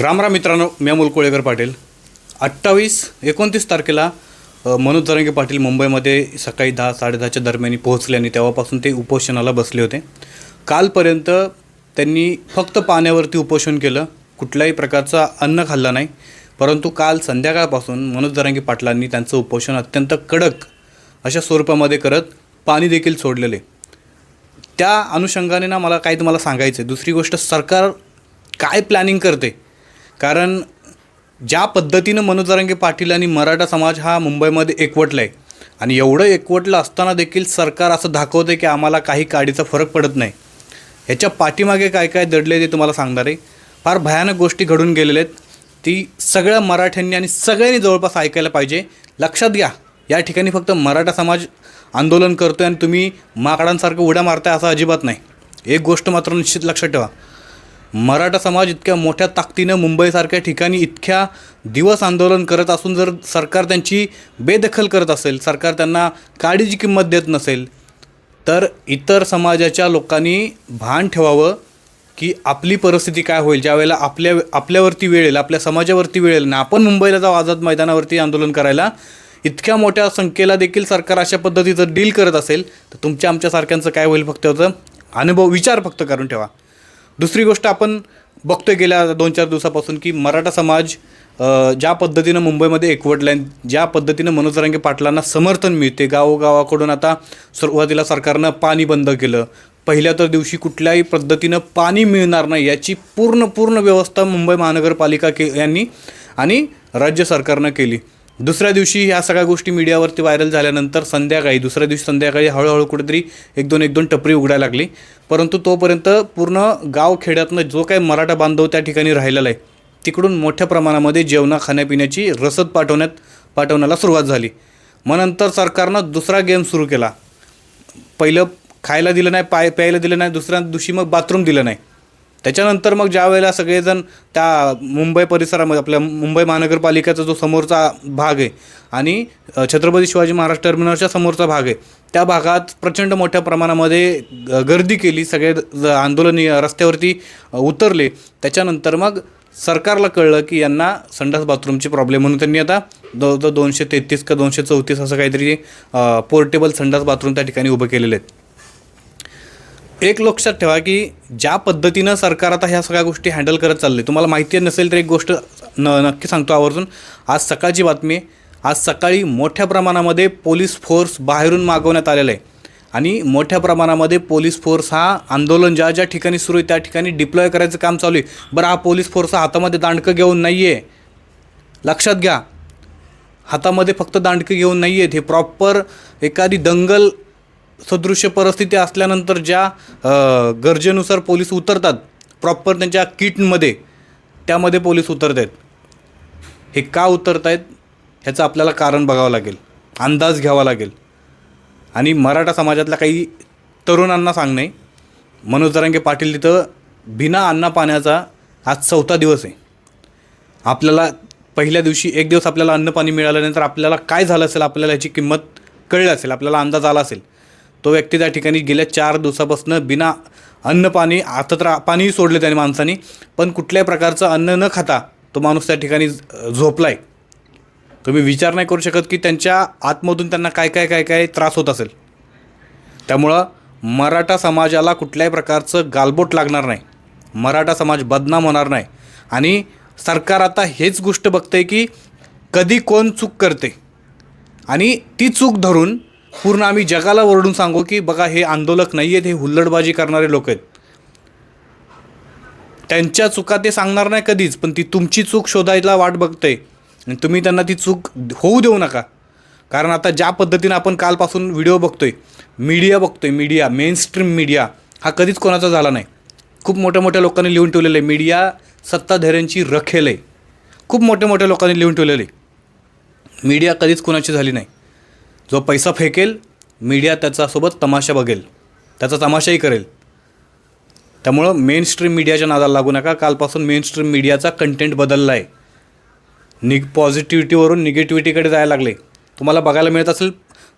रामराम मित्रांनो मी अमोल कोळेकर पाटील. अठ्ठावीस एकोणतीस तारखेला मनोज तरंगे पाटील मुंबईमध्ये सकाळी दहा साडेदहाच्या दरम्यान पोहोचले आणि तेव्हापासून ते उपोषणाला बसले होते. कालपर्यंत त्यांनी फक्त पाण्यावरती उपोषण केलं कुठल्याही प्रकारचा अन्न खाल्लं नाही. परंतु काल संध्याकाळपासून मनोज जरांगे पाटलांनी त्यांचं उपोषण अत्यंत कडक अशा स्वरूपामध्ये करत पाणी देखील सोडलेले. त्या अनुषंगाने ना मला काही तुम्हाला सांगायचं आहे दुसरी गोष्ट सरकार काय प्लॅनिंग करते? कारण ज्या पद्धतीनं मनोजरांगे पाटील आणि मराठा समाज हा मुंबईमध्ये एकवटला आहे आणि एवढं एकवटलं असताना देखील सरकार असं दाखवतं की आम्हाला काही काडीचा फरक पडत नाही. ह्याच्या पाठीमागे काय काय दडले ते तुम्हाला सांगणार आहे. फार भयानक गोष्टी घडून गेलेल्या आहेत. ती सगळ्या मराठ्यांनी आणि सगळ्यांनी जवळपास ऐकायला पाहिजे. लक्षात घ्या या ठिकाणी फक्त मराठा समाज आंदोलन करतो आहे आणि तुम्ही माकडांसारखं उड्या मारताय असं अजिबात नाही. एक गोष्ट मात्र निश्चित लक्षात ठेवा. मराठा समाज इतक्या मोठ्या ताकदीनं मुंबईसारख्या ठिकाणी इतक्या दिवस आंदोलन करत असून जर सरकार त्यांची बेदखल करत असेल सरकार त्यांना काडीची किंमत देत नसेल तर इतर समाजाच्या लोकांनी भान ठेवावं की आपली परिस्थिती काय होईल. ज्यावेळेला आपल्या आपल्यावरती वेळ येईल आपल्या समाजावरती वेळ येईल ना आपण मुंबईला जाऊ आझाद मैदानावरती आंदोलन करायला इतक्या मोठ्या संख्येला देखील सरकार अशा पद्धतीचं डील करत असेल तर तुमच्या आमच्यासारख्यांचं काय होईल फक्त होतं? अनुभव विचार फक्त करून ठेवा. दुसरी गोष्ट आपण बघतोय गेल्या दोन चार दिवसापासून की मराठा समाज ज्या पद्धतीनं मुंबईमध्ये एकवटला आहे ज्या पद्धतीनं मनोज रंगे पाटलांना समर्थन मिळते गावोगावाकडून आता सुरुवातीला सरकारनं पाणी बंद केलं. पहिल्या तर दिवशी कुठल्याही पद्धतीनं पाणी मिळणार नाही याची पूर्ण पूर्ण व्यवस्था मुंबई महानगरपालिका के यांनी आणि राज्य सरकारनं केली. दुसऱ्या दिवशी ह्या सगळ्या गोष्टी मीडियावरती व्हायरल झाल्यानंतर संध्याकाळी दुसऱ्या दिवशी संध्याकाळी हळूहळू कुठेतरी एक दोन एक दोन टपरी उघडायला लागली. परंतु तोपर्यंत पूर्ण गाव खेड्यातनं जो काही मराठा बांधव त्या ठिकाणी राहिलेला आहे तिकडून मोठ्या प्रमाणामध्ये जेवणा खाण्यापिण्याची रसद पाठवण्यात पाठवण्याला सुरुवात झाली. मग नंतर सरकारनं दुसरा गेम सुरू केला. पहिलं खायला दिलं नाही पाय प्यायला दिलं नाही दुसऱ्या दिवशी मग बाथरूम दिलं नाही. त्याच्यानंतर मग ज्या वेळेला सगळेजण त्या मुंबई परिसरामध्ये आपल्या मुंबई महानगरपालिकेचा जो समोरचा भाग आहे आणि छत्रपती शिवाजी महाराज टर्मिनलच्या समोरचा भाग आहे त्या भागात प्रचंड मोठ्या प्रमाणामध्ये ग- गर्दी केली सगळे ज- आंदोलनी रस्त्यावरती उतरले. त्याच्यानंतर मग सरकारला कळलं की यांना संडास बाथरूमची प्रॉब्लेम म्हणून त्यांनी आता जवळजवळ दोनशे तेहतीस का दोनशे चौतीस असं काहीतरी पोर्टेबल संडास बाथरूम त्या ठिकाणी उभं केलेले आहेत. एक लक्षात ठेवा की ज्या पद्धतीनं सरकार आता ह्या सगळ्या गोष्टी हँडल करत चालले तुम्हाला माहिती नसेल तर एक गोष्ट न नक्की सांगतो आवर्जून. आज सकाळची बातमी आहे. आज सकाळी मोठ्या प्रमाणामध्ये पोलीस फोर्स बाहेरून मागवण्यात आलेलं आहे. आणि मोठ्या प्रमाणामध्ये पोलीस फोर्स हा आंदोलन ज्या ज्या ठिकाणी सुरू आहे त्या ठिकाणी डिप्लॉय करायचं काम चालू आहे. बरं हा पोलीस फोर्स हातामध्ये दांडकं घेऊन नाही आहे लक्षात घ्या. हातामध्ये फक्त दांडकं घेऊन नाही आहेत हे प्रॉपर एखादी दंगल सदृश्य परिस्थिती असल्यानंतर ज्या गरजेनुसार पोलीस उतरतात प्रॉपर त्यांच्या किटमध्ये त्यामध्ये पोलीस उतरत आहेत हे का उतरत आहेत ह्याचं आपल्याला कारण बघावं लागेल अंदाज घ्यावा लागेल. आणि मराठा समाजातल्या काही तरुणांना सांगणे मनोज दरांगे पाटील तिथं बिना अन्ना पाण्याचा आज चौथा दिवस आहे. आपल्याला पहिल्या दिवशी एक दिवस आपल्याला अन्न पाणी मिळाल्यानंतर आपल्याला काय झालं असेल आपल्याला ह्याची किंमत कळली असेल आपल्याला अंदाज आला असेल. तो व्यक्ती त्या ठिकाणी गेल्या चार दिवसापासून बिना अन्न पाणी आता तर पाणीही सोडले त्याने माणसाने पण कुठल्याही प्रकारचं अन्न न खाता तो माणूस त्या ठिकाणी झोपला आहे तुम्ही विचार नाही करू शकत की त्यांच्या आतमधून त्यांना काय काय काय काय त्रास होत असेल. त्यामुळं मराठा समाजाला कुठल्याही प्रकारचं गालबोट लागणार नाही. मराठा समाज बदनाम होणार नाही. आणि सरकार आता हेच गोष्ट बघतंय की कधी कोण चूक करते आणि ती चूक धरून पूर्ण आम्ही जगाला ओरडून सांगू की बघा हे आंदोलक नाही आहेत हे हुल्लडबाजी करणारे लोक आहेत. त्यांच्या चुका ते सांगणार नाही कधीच पण ती तुमची चूक शोधायला वाट बघते आणि तुम्ही त्यांना ती चूक होऊ देऊ नका. कारण आता ज्या पद्धतीनं आपण कालपासून व्हिडिओ बघतोय मीडिया बघतोय मीडिया मेन स्ट्रीम मीडिया हा कधीच कोणाचा झाला नाही. खूप मोठ्या मोठ्या लोकांनी लिहून ठेवलेलं आहे मीडिया सत्ताधाऱ्यांची रखेल आहे. खूप मोठ्या मोठ्या लोकांनी लिहून ठेवलेलं आहे. मीडिया कधीच कोणाची झाली नाही. जो पैसा फेकेल मीडिया त्याच्यासोबत तमाशा बघेल. त्याचा तमाशाही करेल. त्यामुळं मेन स्ट्रीम मीडियाच्या नादाला लागू नका. कालपासून मेन स्ट्रीम मीडियाचा कंटेंट बदलला आहे निग पॉझिटिव्हिटीवरून निगेटिव्हिटीकडे जायला लागले. तुम्हाला बघायला मिळत असेल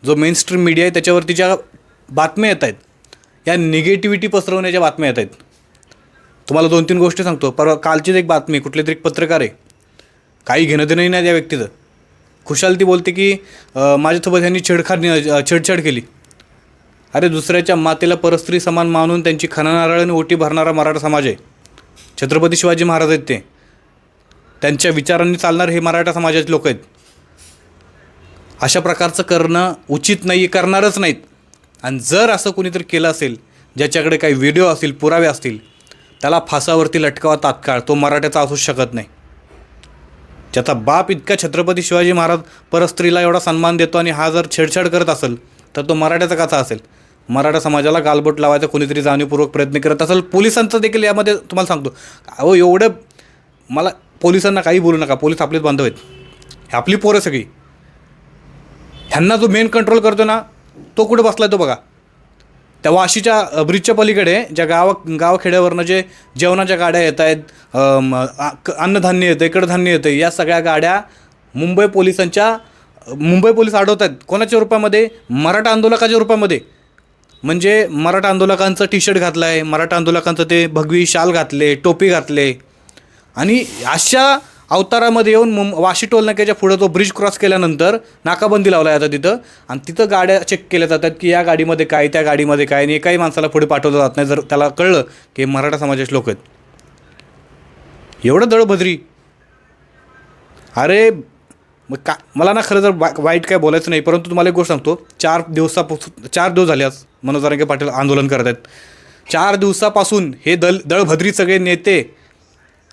जो मेन स्ट्रीम मीडिया आहे त्याच्यावरती ज्या बातम्या येत आहेत या निगेटिव्हिटी पसरवण्याच्या बातम्या येत आहेत. तुम्हाला दोन तीन गोष्टी सांगतो. परवा कालचीच एक बातमी कुठले तरी एक पत्रकार आहे. काही घेणं देणंही नाही त्या व्यक्तीचं. खुशाल ती बोलते की माझ्यासोबत यांनी छेडखाड छेडछाड केली. अरे दुसऱ्याच्या मातेला परस्त्री समान मानून त्यांची खणा आणि ओटी भरणारा मराठा समाज आहे. छत्रपती शिवाजी महाराज आहेत ते. त्यांच्या विचारांनी चालणार हे मराठा समाजाचे लोक आहेत. अशा प्रकारचं करणं उचित नाही करणारच नाहीत. आणि जर असं कोणीतरी केलं असेल ज्याच्याकडे काही व्हिडिओ असतील पुरावे असतील त्याला फासावरती लटकावा तात्काळ. तो मराठ्याचा असूच शकत नाही. ज्याचा बाप इतका छत्रपती शिवाजी महाराज परस्त्रीला एवढा सन्मान देतो आणि हा जर छेडछाड करत असेल तर तो मराठ्याचा कसा असेल. मराठा समाजाला गालबोट लावायचा कोणीतरी जाणीवपूर्वक प्रयत्न करत असेल पोलिसांचं देखील यामध्ये तुम्हाला सांगतो. अहो एवढं मला पोलिसांना काही बोलू नका पोलीस आपलेच बांधव आहेत. हे आपली पोरं सगळी. ह्यांना जो मेन कंट्रोल करतो ना तो कुठे बसला तो बघा. त्या वाशीच्या ब्रिजच्या पलीकडे ज्या गावा गावखेड्यावरनं जे जेवणाच्या गाड्या येत आहेत क- अन्नधान्य येतं कडधान्य येतं या सगळ्या गाड्या मुंबई पोलिसांच्या मुंबई पोलीस अडवत आहेत. कोणाच्या रूपामध्ये? मराठा आंदोलकाच्या रूपामध्ये. म्हणजे मराठा आंदोलकांचं टी शर्ट घातलं आहे मराठा आंदोलकांचं ते भगवी शाल घातले टोपी घातले. आणि अशा अवतारामध्ये येऊन मुं वाशी टोल नाक्याच्या पुढं तो ब्रिज क्रॉस केल्यानंतर नाकाबंदी लावला जातं तिथं. आणि तिथं गाड्या चेक केल्या जातात की या गाडीमध्ये काय त्या गाडीमध्ये काय आणि एकाही माणसाला पुढे पाठवलं जात नाही. जर त्याला कळलं की मराठा समाजाचे लोक आहेत. एवढं दळभद्री. अरे मग का मला ना खरं तर वा वाईट काय बोलायचं नाही परंतु तुम्हाला एक गोष्ट सांगतो. चार दिवसापासून चार दिवस झाले आज मनोज जरांगे पाटील आंदोलन करत आहेत. चार दिवसापासून हे दल दळभद्री सगळे नेते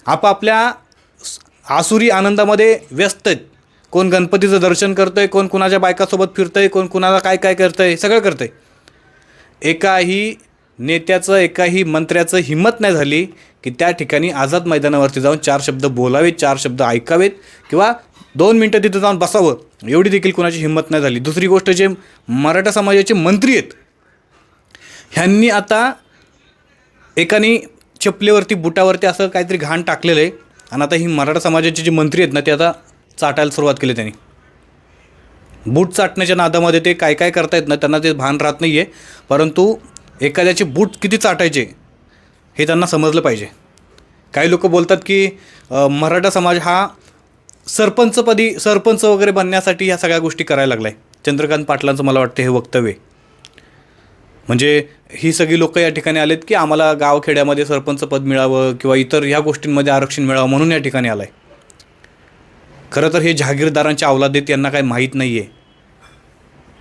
आपापल्या आसुरी आनंदामध्ये व्यस्त आहेत. कोण गणपतीचं दर्शन करतं आहे कोण कुणाच्या बायकासोबत फिरतं आहे कोण कुणाला काय काय करतं आहे सगळं करतं आहे एकाही नेत्याचं एकाही मंत्र्याचं हिंमत नाही झाली की त्या ठिकाणी आझाद मैदानावरती जाऊन चार शब्द बोलावेत चार शब्द ऐकावेत किंवा दोन मिनटं तिथं जाऊन बसावं. एवढी देखील कुणाची हिंमत नाही झाली. दुसरी गोष्ट जे मराठा समाजाचे मंत्री आहेत ह्यांनी आता एकाने चपलेवरती बुटावरती असं काहीतरी घाण टाकलेलं आहे. आणि आता ही मराठा समाजाचे जे मंत्री आहेत ना ते आता चाटायला सुरुवात केली त्यांनी. बूट चाटण्याच्या नादामध्ये ते काय काय करतायत ना त्यांना ते भान राहत नाही आहे परंतु एखाद्याचे बूट किती चाटायचे हे त्यांना समजलं पाहिजे. काही लोक बोलतात की मराठा समाज हा सरपंचपदी सरपंच वगैरे बनण्यासाठी ह्या सगळ्या गोष्टी करायला लागलाय. चंद्रकांत पाटलांचं मला वाटतं हे वक्तव्य आहे. म्हणजे ही सगळी लोकं या ठिकाणी आलेत की आम्हाला गावखेड्यामध्ये सरपंच पद मिळावं किंवा इतर ह्या गोष्टींमध्ये आरक्षण मिळावं म्हणून या ठिकाणी आलं आहे खरं तर हे जहागीरदारांच्या अवलादेत यांना काही माहीत नाही आहे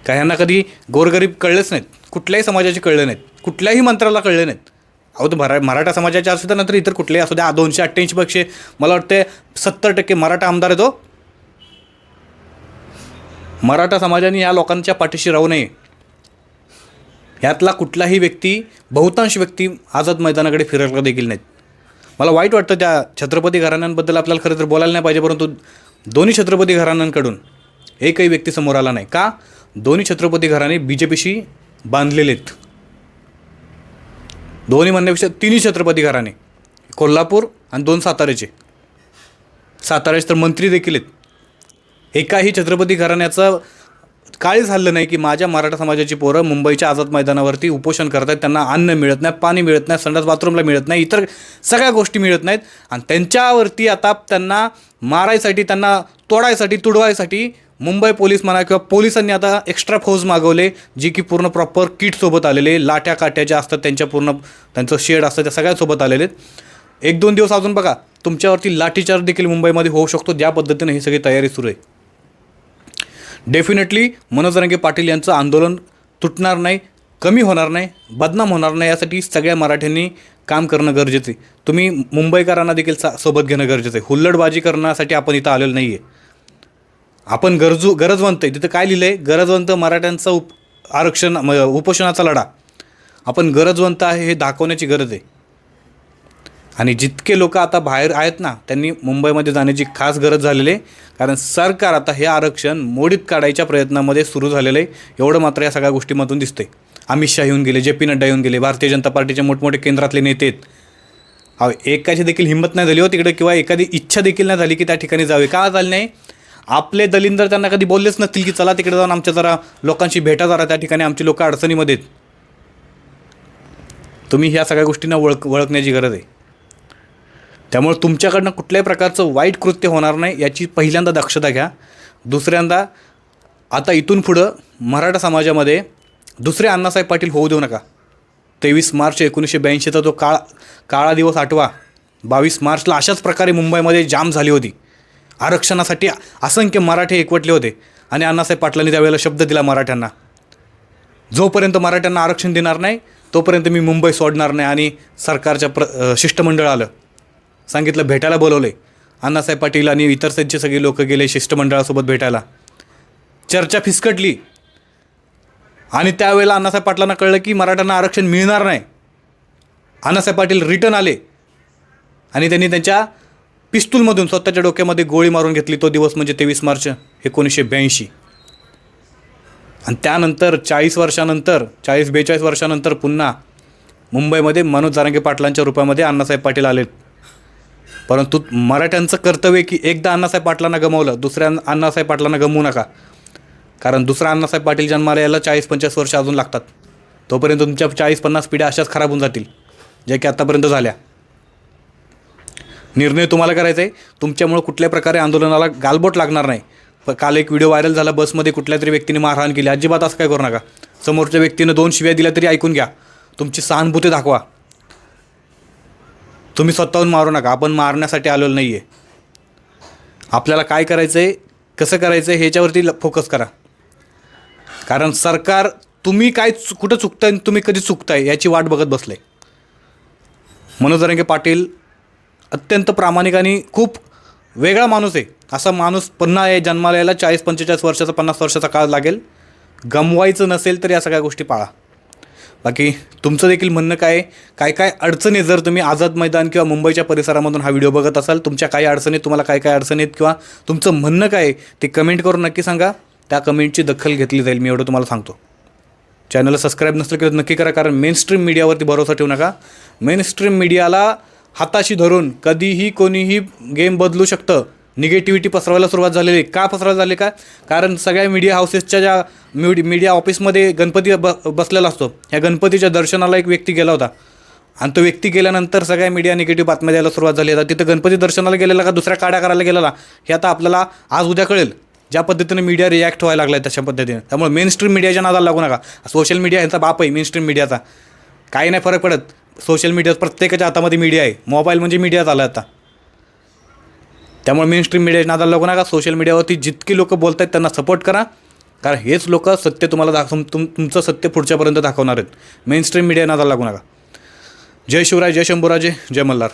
काय यांना कधी गोरगरीब कळलेच नाहीत. कुठल्याही समाजाचे कळले नाहीत. कुठल्याही मंत्र्याला कळले नाहीत. अहो तर मरा मराठा समाजाचे असू द्या नंतर इतर कुठलेही असू द्या दोनशे अठ्ठ्याऐंशी पक्षे मला वाटते सत्तर टक्के मराठा आमदार आहे तो हो. मराठा समाजाने या लोकांच्या पाठीशी राहू नये. ह्यातला कुठलाही व्यक्ती बहुतांश व्यक्ती आझाद मैदानाकडे फिरायला देखील नाहीत. मला वाईट वाटतं त्या छत्रपती घराण्यांबद्दल आपल्याला खरं तर बोलायला नाही पाहिजे परंतु दोन्ही छत्रपती घराण्यांकडून एकही व्यक्ती समोर आला नाही. का? दोन्ही छत्रपती घराणे बी जे पीशी बांधलेले आहेत. दोन्ही म्हणण्यापेक्षा तिन्ही छत्रपती घराणे कोल्हापूर आणि दोन साताऱ्याचे. साताऱ्याचे तर मंत्री देखील आहेत. एकाही छत्रपती घराण्याचं काळीच हल्लं नाही की माझ्या मराठा समाजाची पोरं मुंबईच्या आझाद मैदानावरती उपोषण करतात त्यांना अन्न मिळत नाही पाणी मिळत नाही संडास बाथरूमला मिळत नाही इतर सगळ्या गोष्टी मिळत नाहीत. आणि त्यांच्यावरती आता त्यांना मारायसाठी त्यांना तोडायसाठी तुडवायसाठी मुंबई पोलीस म्हणा किंवा पोलिसांनी आता एक्स्ट्रा फौज मागवले जी की पूर्ण प्रॉपर किटसोबत आलेले लाट्या काट्या ज्या असतात त्यांच्या पूर्ण त्यांचं शेड असतं त्या सगळ्यासोबत आलेले आहेत. एक दोन दिवस अजून बघा तुमच्यावरती लाठीचार्ज देखील मुंबईमध्ये होऊ शकतो ज्या पद्धतीने ही सगळी तयारी सुरू आहे. डेफिनेटली मनोज रंगे पाटील यांचं आंदोलन तुटणार नाही कमी होणार नाही बदनाम होणार नाही यासाठी सगळ्या मराठ्यांनी काम करणं गरजेचं आहे. तुम्ही मुंबईकरांना देखील सा सोबत घेणं गरजेचं आहे. हुल्लडबाजी करण्यासाठी आपण इथं आलेलो नाही आहे आपण गरजू गरजवंत आहे. तिथं काय लिहिलं आहे गरजवंत मराठ्यांचा उप आरक्षण म- उपोषणाचा लढा. आपण गरजवंत आहे हे दाखवण्याची गरज आहे. आणि जितके लोक आता बाहेर आहेत ना त्यांनी मुंबईमध्ये जाण्याची खास गरज झालेली आहे. कारण सरकार आता हे आरक्षण मोडीत काढायच्या प्रयत्नामध्ये सुरू झालेलं आहे. एवढं मात्र या सगळ्या गोष्टीमधून दिसते अमित शाह येऊन गेले जे पी नड्डा येऊन गेले भारतीय जनता पार्टीचे मोठमोठे केंद्रातले नेते आहेत. अ एकाची देखील हिंमत नाही झाली हो तिकडे किंवा एखादी इच्छा देखील नाही झाली की त्या ठिकाणी जावे. का झाली नाही? आपले दलिंदर त्यांना कधी बोललेच नसतील की चला तिकडे जाऊन आमच्या जरा लोकांशी भेटा जरा त्या ठिकाणी आमची लोक अडचणीमध्ये आहेत. तुम्ही ह्या सगळ्या गोष्टींना ओळख ओळखण्याची गरज आहे. त्यामुळे तुमच्याकडनं कुठल्याही प्रकारचं वाईट कृत्य होणार नाही याची पहिल्यांदा दक्षता घ्या. दुसऱ्यांदा आता इथून पुढं मराठा समाजामध्ये दुसरे अण्णासाहेब पाटील होऊ देऊ नका. तेवीस मार्च एकोणीसशे ब्याऐंशीचा जो काळ काळा दिवस आठवा. बावीस मार्चला अशाच प्रकारे मुंबईमध्ये जाम झाली होती. आरक्षणासाठी असंख्य मराठे एकवटले होते आणि अण्णासाहेब पाटलांनी त्यावेळेला शब्द दिला मराठ्यांना. जोपर्यंत मराठ्यांना आरक्षण देणार नाही तोपर्यंत मी मुंबई सोडणार नाही आणि सरकारच्या प्र शिष्टमंडळ आलं. सांगितलं भेटायला बोलवले. अण्णासाहेब पाटील आणि इतर त्यांचे सगळे लोक गेले शिष्टमंडळासोबत भेटायला. चर्चा फिसकटली. आणि त्यावेळेला अण्णासाहेब पाटलांना कळलं की मराठ्यांना आरक्षण मिळणार नाही. अण्णासाहेब पाटील रिटर्न आले. आणि त्यांनी त्यांच्या पिस्तूलमधून स्वतःच्या डोक्यामध्ये गोळी मारून घेतली. तो दिवस म्हणजे तेवीस मार्च एकोणीसशे ब्याऐंशी. आणि त्यानंतर चाळीस वर्षानंतर चाळीस बेचाळीस वर्षानंतर पुन्हा मुंबईमध्ये मनोज जारांगे पाटलांच्या रूपामध्ये अण्णासाहेब पाटील आलेत. परंतु मराठ्यांचं कर्तव्य की एकदा अण्णासाहेब पाटलांना गमावलं दुसऱ्या अण्णासाहेब पाटलांना गमवू नका. कारण दुसरा अण्णासाहेब पाटील जन्माला यायला चाळीस पंचवीस वर्ष अजून लागतात. तोपर्यंत तुमच्या चाळीस पन्नास पिढ्या अशाच खराब होऊन जातील ज्या की आत्तापर्यंत झाल्या. निर्णय तुम्हाला करायचा आहे तुमच्यामुळं कुठल्या प्रकारे आंदोलनाला गालबोट लागणार नाही. प काल एक व्हिडिओ व्हायरल झाला बसमध्ये कुठल्या तरी व्यक्तीने मारहाण केली. अजिबात असं काय करू नका. समोरच्या व्यक्तीनं दोन शिव्या दिल्या तरी ऐकून घ्या. तुमची सहानुभूती दाखवा. तुम्ही स्वतःहून मारू नका. आपण मारण्यासाठी आलेलो नाही आहे आपल्याला काय करायचं आहे कसं करायचं आहे ह्याच्यावरती ल- फोकस करा. कारण सरकार तुम्ही काय चु कुठं चुकताय आणि तुम्ही कधी चुकताय याची वाट बघत बसले मनोज रंगे पाटील अत्यंत प्रामाणिक आणि खूप वेगळा माणूस आहे. असा माणूस पुन्हा आहे जन्माला यायला चाळीस पंचेचाळीस वर्षाचा पन्नास वर्षाचा काळ लागेल. गमवायचं नसेल तर या सगळ्या गोष्टी पाळा. बाकी तुमचं देखील म्हणणं काय आहे? काय काय अडचणी जर तुम्ही आझाद मैदान किंवा मुंबईच्या परिसरामधून हा व्हिडिओ बघत असाल तुमच्या काही अडचणी तुम्हाला काय काय अडचणी आहेत किंवा तुमचं म्हणणं काय आहे ते कमेंट करून नक्की सांगा. त्या कमेंटची दखल घेतली जाईल मी एवढं तुम्हाला सांगतो. चॅनलला सबस्क्राईब नसलं की नक्की करा कारण मेन स्ट्रीम मीडियावरती भरोसा ठेवू नका. मेन स्ट्रीम मीडियाला हाताशी धरून कधीही कोणीही गेम बदलू शकतं. निगेटिव्हिटी पसरवायला सुरुवात झालेली आहे. का पसरवायला झाली का? कारण सगळ्या मीडिया हाऊसेसच्या ज्या मीड मीडिया ऑफिसमध्ये गणपती ब बसलेला असतो. ह्या गणपतीच्या दर्शनाला एक व्यक्ती गेला होता. आणि तो व्यक्ती गेल्यानंतर सगळ्या मीडिया निगेटिव्ह बातम्या द्यायला सुरुवात झाली. आता तिथं गणपती दर्शनाला गेलेला का दुसऱ्या काड्या करायला गेलेला? हे आता आपल्याला आज उद्या कळेल. ज्या पद्धतीने मीडिया रिॲक्ट व्हायला लागला आहे तशा पद्धतीने. त्यामुळे मेन स्ट्रीम मीडियाच्या नादाला लागू नका. सोशल मीडिया यांचा बाप आहे मेन स्ट्रीम मीडियाचा काही नाही फरक पडत. सोशल मीडिया प्रत्येकाच्या हातामध्ये मीडिया आहे. मोबाईल म्हणजे मीडिया झाला आता. त्यामुळे मेन स्ट्रीम मीडियाच्या नादाला लागू नका. सोशल मीडियावरती जितकी लोकं बोलत आहेत त्यांना सपोर्ट करा. कारण हेच लोक सत्य तुम्हाला दाख तुम तुमचं सत्य पुढच्यापर्यंत दाखवणार आहेत. मेन स्ट्रीम मीडिया नादाला लागू नका. जय शिवराय जय शंभूराजे जय मल्हार.